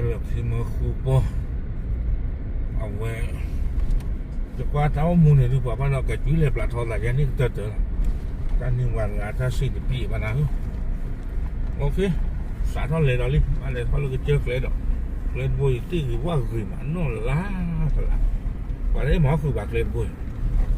งคือมาคูปอติติก่อนแล้วปุยนอคือปลาแพ้ดิตาเดตาวามุลติที่แพ้อาปุคือแพ้จะพูดแล้วเนี่ยปุยนอคือกาเซเตโพปุยนอพูแพ้เพอคีบูตานึทีกมูตะพาอุวดาเยบูหรือตะกูบูดมามาเดี๋ย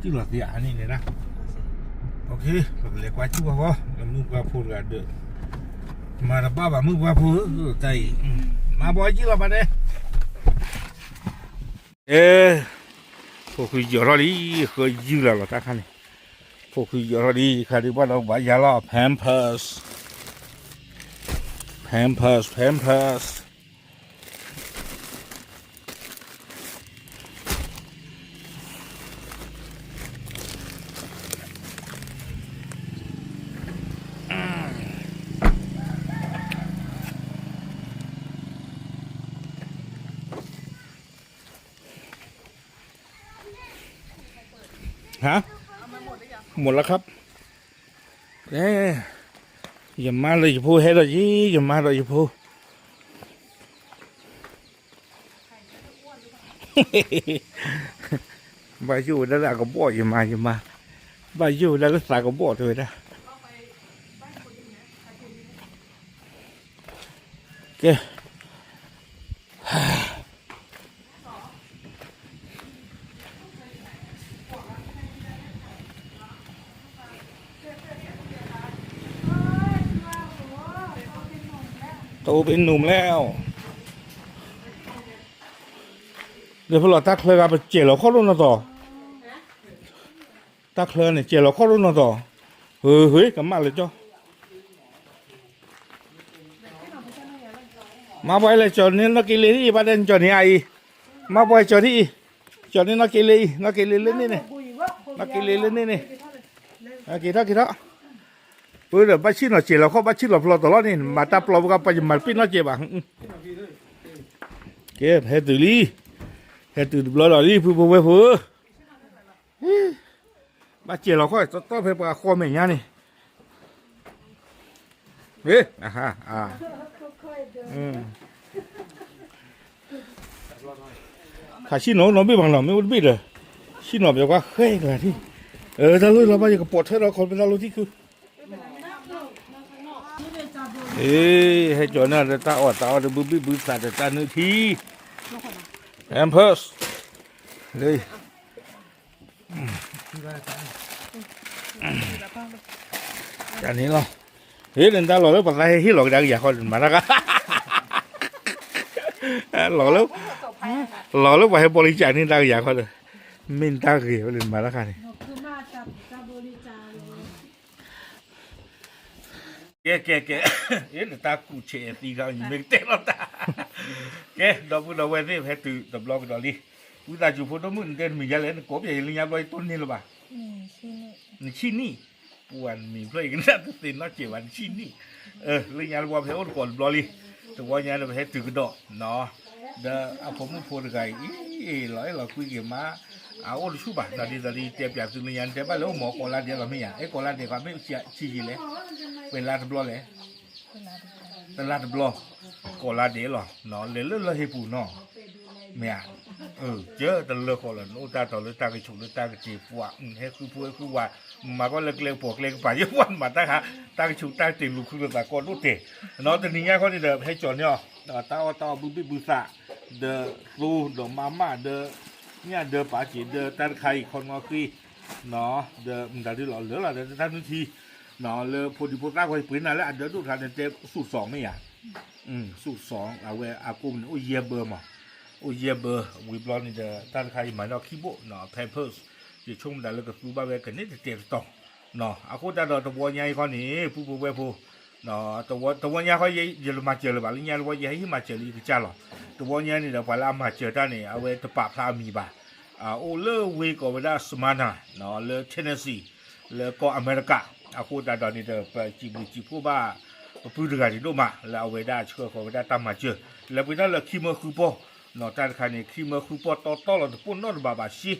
จุยเลยปลาทอดละยันนี่เตอเตอการนึงวันงานถ้าสิ้นปีมานะโอเคเราลิอะไรทอดเราก็เจอเลยกเลยบุยตีคือว่าคือมันนอนล้าละว่าได้หมอคือบักบุยพูดได้ดอกตีว่าบ่อดอจุดอยอละลาตีกันละโอเค Eh, tuli, tuli, tu tu blog doli, le tamu keluarga ada. Pak mai talu lo kan. Aku lo pula kia. Eh, apa pia le? Mai mai talu le no. Hmm. Tu mai talu lo no. Cho lo buli. Tu lo kia ni ni dah. Okey, boleh kuat tu apa? Mu gua pun ada. Mana baba mu gua pun tai. Ma boy ji lo pa deh. เอ๊ะพวกคุยเยอดีเคยยืดแล้วหรอตาคันนี่พวกคุยเยอดีคาริว่าเราบายาลอแพมเพิร์สแพมเพิร์สแพมเพิร์ส ฮะหมดแล้วครับเอ๊ะอย่ามาเลยอย่าพูดให้เรายี่อย่ามาเลยอย่าพูดบาอยู่แล้วก็บอกอย่ามาอย่ามาบาอยู่แล้วก็สายก็บอกเลยนะโอเค ตเป็นหนุ่มแล้ว เดี๋ยวพวกเราตักเคลือกับเจี๋ยวเราข้ารุ่นต่อตักเคลือเนี่ยเจี๋ยวเราข้ารุ่นต่อเฮ้ยเฮ้ยกำมาเลยจ้ะมาไปเลยจอดนี่นักกิเลที่ประเด็นจอดนี่ไอมาไปจอดที่จอดนี่นักกินเลยนักกินเลยนี่นี่นักกิ ปื้อบ้าชิโนเจีเราเข้าบ้าชิโนพลอตลอดนี่มาตาปลอมกับปัาจุบันพี่นอเจ็บอะเก็บเฮตุลีเฮตุบลอดลีพูดไปพูดบ้าเจเราเข้าต้องไปปากคอเมียนี่เอ๊ะอะฮะอ่าอืมขาชิโนน้องไม่บังหน่อไม่วุ่บิดเลยชิโนแบบว่าเฮ้ยเลยที่เออถ้าลุยเราบ้าอย่างกับปวดเท้าเราคนเป็นเราลุยที่คือ เอ้ยให้จอน่าจะตาออดตาออดบึ้บึ้บสัตว์ตาหนึ่งทีแอมเพิร์สเลยจานนี้เนาะเฮ้ยเดินตาหล่อแล้วปัดอะไรที่หลอกดังอย่าคนมาแล้วกันหล่อแล้วหล่อแล้วไปให้บริจาคนี่ดังอย่าคนเลยมินตาเกลี่ยวเดินมาแล้วกันคือมาจับจับบริจาคเลย Kê kê kê Yến là ta cụ trẻ tí ra nhìn mình tên lắm ta Kê Đó bữa đầu quen thế phải từ tập lo cái đó đi Bữa ta chụp phô đó mượn tên mình ra lên Cố vậy là nhà bơi tôn nên là bà นี่ชินี่ Ni chi ni Buan mình play cái đó Tên nó chỉ bằng chi ni Ờ Lên nhà là qua phải ôn còn lo đi Từ qua nhà là phải từ cái đó Nó Đó À ผมมันพูดไงอีร้อยเราคุยกับมาเอาโอ้ชูบ่ะตอนนี้ตอนนี้เตรียมอยากซื้อเรียนแต่บ้านแล้วหมอโคราชเดียวก็ไม่อยากไอ้โคราชเดียวก็ไม่เชียชี้เลย เป็นลาดบลอเลยเป็นลาดบลอก็ลาเดียวหรอเนาะเลเลือดเฮปูเนาะเมียเออเจอแต่เลือกคนละโอ้ตาต่อเลือตากระชุกเลือตากระจีปวกให้คือพูดคือว่ามาก็เล็กๆล็ปวกเล็กป่าเยอะวันมาตั้งฮะตั้งชุกตั้งตีลูกคือตะกอนรู้เตะเนาะแต่นี้ง่ายเขาที่เดิมให้จอเนาะตาอตอบุบิบุษะเดอรูดอมาม่าเดอเนี่ยเดอป่าจีเดอตัใครคนมาคือเนาะเดอมันได้หรอเหลือหล่อเดอท่านทุกที เนาะเลยพอดีพูดร่างคนปืนน่ะแล้วอันเดียวดูทางเจ็บสูตรสองไม่อะอืมสูตรสองเอาไว้อากุ้มโอ้ยเยเบอร์มาโอ้ยเยเบอร์วิบลอนนี่เดอตั้งใครมาเนาะคีโบเนาะเพเปอร์สจะช่วงนั้นเลยก็บผู้บ้าเวกันนี่เต็มต่องเนาะอากูจะเดอตัวใหญ่คนนี้ผู้ผู้เวผู้เนาะตัวตัวใหญ่เขาเยเยลมาเจอเลยบ้างใหญ่ว่าใหญ่ที่มาเจออีกจ้าหรอตัวใหญ่นี่เดี๋ยวพอเรามาเจอท่านนี่เอาไว้ตปะพลามีบ้าอ่าโอ้เลิกเวก็เวลาสมานาเนาะเลิเทนเนสซีเลิก็อเมริกา အခုတတော်နေတဲ့ပချီဘူချီဖူဘာပူဒဂါရီတို့မလာဝေဒါချွေခေါ်ဝေဒါတမချွေလေပိနာလခိမခုပေါ်နော်တန်ခါနေခိမခုပေါ်တော်တော်လို့ပွန်းနော်ဘာဘာရှိ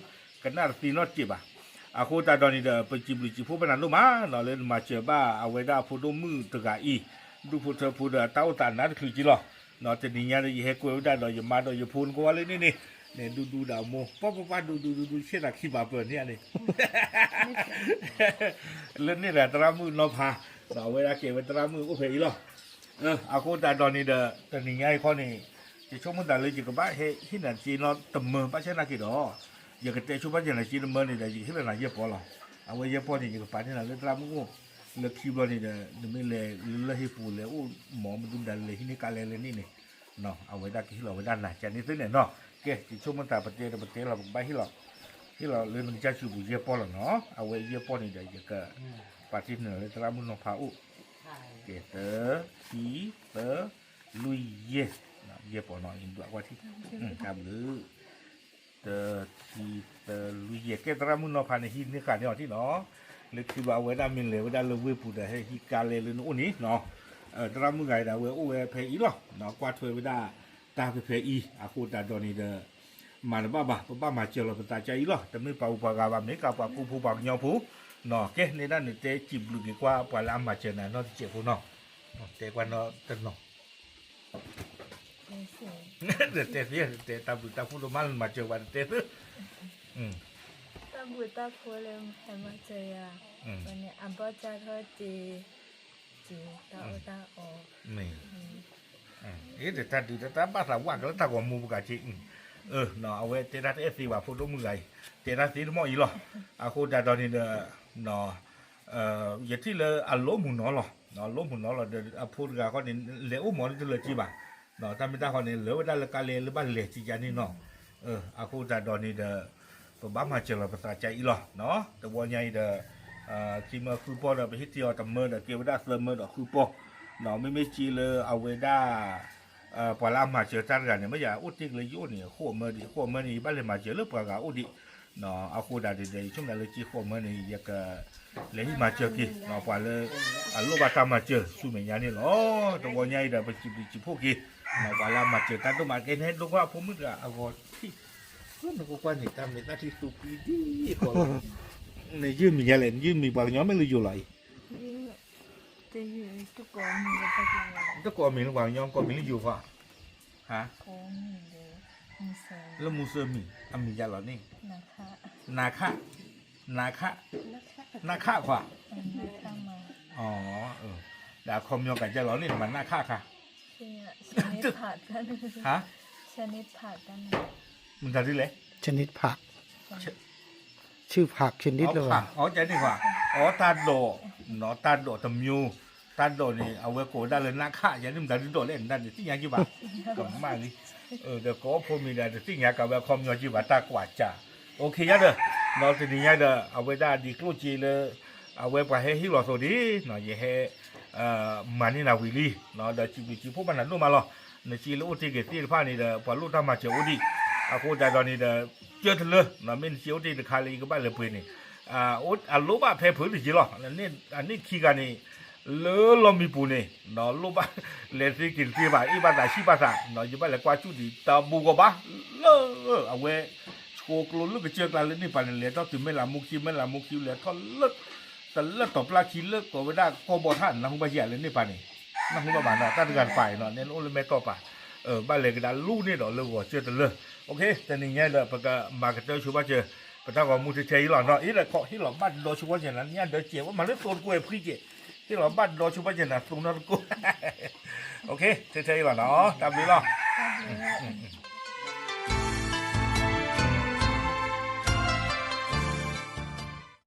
ကနာတီနော်ချီပါအခုတတော်နေတဲ့ပချီဘူချီဖူဘာနော်မနော်လေမချေပါအဝေဒါဖူတို့မှုတဂါဤဒူဖူထဖူဒါတောက်တာနာခလူကြီးလောနော်တင်ညာရေဟဲကွေဝဒါတော့ယမတော့ယဖုန်ကွာလေနေနေ เนี่ยดูดูดาวโมป้าป้าป้าดูดูดูดูเชื่อหลัขี้บาเปิดเนี่ยนี่ เล่นนี่แหละตรามือเราพาเราเวลาเก็บไว้ตรามือโอเคอีหรอเอออากูตาตอนนี้เด้อตอนนี้ไงข้อนี้จะช่วงมันแต่เลยจีกับบ้าเฮที่หนังจีนเราตำเมืองป้าเช่นนักกีดออย่ากัะเตะช่วงบ้าอย่างไรจีนเมืองนี่แต่จีที่เป็นหลายเยอะพอหรอเอาไว้เยาะพอนี่อย่กับป้าเนี่ยหนเล่นตรามือเลือกคีบเรานี่เด้อไม่เลยเลือกให้ฟูเลยโอ้หมอมันดุดันเลยที่นี่การเลยเลยนี่เนี่ยเนาะเอาไว้ได้ที่เราไว้ด้านไหนจากนี้ซึ่งเนี่ยเนาะ kia chỉ chung mình ta bật tiền bật tiền là bật bay hít lọ hít lọ lên mình cha chịu bùi dẹp là nó à vậy dẹp po này để giờ cả bà tin nữa là ta muốn nó phá u kia tớ khí tớ lui dê dẹp po nó in đoạn qua thì cảm lứ tớ khí tớ lui dê kia ta muốn nó phá này hít nữa cả nhỏ thì nó lực khi bảo vệ đam mình lấy với đa lực vui phụ để hít cà lê lên u ní nó ở ta muốn gài đã với u về phải ý lọ nó qua thuê với đa ta cái phe y à cô ta đón đi đờ mà nó ba bà ba mà chờ là ta chạy lo tầm mới bảo bảo gà bà mấy cà bảo cô phụ bằng nhau phụ nó cái nên là người ta chìm được cái qua bà làm mà chờ này nó chỉ phụ nó tê qua nó tên nó để tê phía tê ta bự ta phụ đồ mal mà chờ bà tê thứ ta bự ta phụ lên hay mà chờ à còn anh bảo cha thôi thì thì ta ở ta ở เอ๊ะแต่ถ้าดูแต่ถ้าบ้านเราว่างก็ถ้าว่ามูกะจิอืมเออเนาะเอาไว้เตระเอฟซีว่าพูดตรงมือไงเตระสีมออีหรออาคูดาตอนนี้เนาะเอ่ออย่าที่เลยอารมณ์หมุนเนาะหรอเนาะลมหมุนเนาะหรอเดี๋ยวเอาพูดกับเขาเนี่ยเหลวหมอนจะเลยจีบ่ะเนาะถ้าไม่ได้เขาเนี่ยเหลวได้ละกาเลหรือบ้านเหลจีจานี่เนาะเอออาคูดาตอนนี้เด้อบ้ามาเจอภาษาใจอีหรอเนาะแต่ว่าใหญ่เด้ออ่าจีมาคือปอเด้อไปฮิตที่เอาตำเมอเด้อเกี่ยวได้เสมอเ ด้อคือปอ nó mới mới chỉ là ao về đa ờ bỏ làm mà chờ tan gần mới giờ út tiếc lấy yếu này khổ mơ đi khổ mơ này bắt lên mà chờ lớp cả út đi nó ao khu đà đi đây chúng ta lấy chỉ khổ mơ này giờ cái lấy mà chờ kì nó quả là à lúc bà ta mà chờ su mình nhà này nó trong gọi nhai đã bị chỉ bị chỉ phụ kì nó quả là mà chờ ta đâu mà cái hết lúc đó phụ mức là à gọi nó có quan hệ ta mình ta thì tụt đi còn này dư mình nhà lên dư mình bằng nhóm mới lưu lại 因为 เป็นตุ๊กโกมินหรือเปล่ายองกอมีหรืออยู่ฝ่าฮะโกมีเมีเซนแล้วมูเซอร์มีอามียาหรอนี่นะคะนาคะนาคะนาคะฝ่าเป็กข้าอ๋อเออดาคอมยองกันยาเหรอนี่มันนาคะค่ะชนิดผักกันฮะชนิดผักกันมันจะได้เลยชนิดผัก ชื่อผักชนิดเอาเลย ผักอ๋อใจนี่ว่าอ๋อตาโดหนอตาโดตะมิว ตัดโดนี่เอาไว้โกได้เลยนะค่ะอย่าลืมตัดโดเล่นนั่นที่ยังกี่บาทก็มาดิเออเดี๋ยวก็พอมีได้ที่ยังกับว่าคอมยอจีบาตากว่าจ้าโอเคยะเด้อเราจะดียะเด้อเอาไว้ได้ดีกลุจีเลยเอาไว้ไปให้ฮิโรโซดีหน่อยให้เอ่อมันนี่นาวิลี่เนาะเดี๋ยวจีบจีพวกมันนั่นนู่นมาหรอในจีลูกที่เกิดที่ผ่านนี่เด้อพอลูกทำมาเจ้าอุดีအခုဒါတော့နေတာကျွတ်လို့နမင်းစီ ਉ တဲ့ခါလေးကပါလေပွေးနေအာအလိုပါဖဲဖွေးလို့ကြည်လို့နိအနိခီကနေ เลือเรมีปูนี่เนอะลูบะานเลนซีกินซีบ้าอีบ้านไหนชีบ้านสักเนาอยู่บ้านไหยกว่าชุดดีตาบูกบะเลือเอาเว้โกกลุนลูกไปเชือกลาเล่นี่ปานเหลือต้องถึงไม่ละมุกคิวไม่ละมุกคิวเลยอท่อเลือดแต่เลือดตบลาคีเลือดตัวไม่ได้ก็บอท่านนะคุณบ้าเหี้ยเล่นี่ปานนี่นั่งคุณบ้าบ้านนะตั้งการไปเนาะเน้นโอลิเมต่อป่ะเออบ้านเหลือกระดานลูกนี่เนาะเลือดเชื่อแต่เลือดโอเคแต่นี่เงี้ยเด้อปะกะมาเก็ตเตอร์ชูบ้าเจอปะถ้าว่ามูเชยหล่อนเนาะอีแต่เคาะที่หล่อนบ้านโดยชูบ้าเจอนั้นเนี่ยเด้อเจียวว่ามันเลือดโซนกล้วยพี่เจี๋ย ที่เราบ้านโดชัวร์อย่างนั้นตรงนั้นกูโอเคเท่ๆหรอเนาะตามนี้หรอตามนี้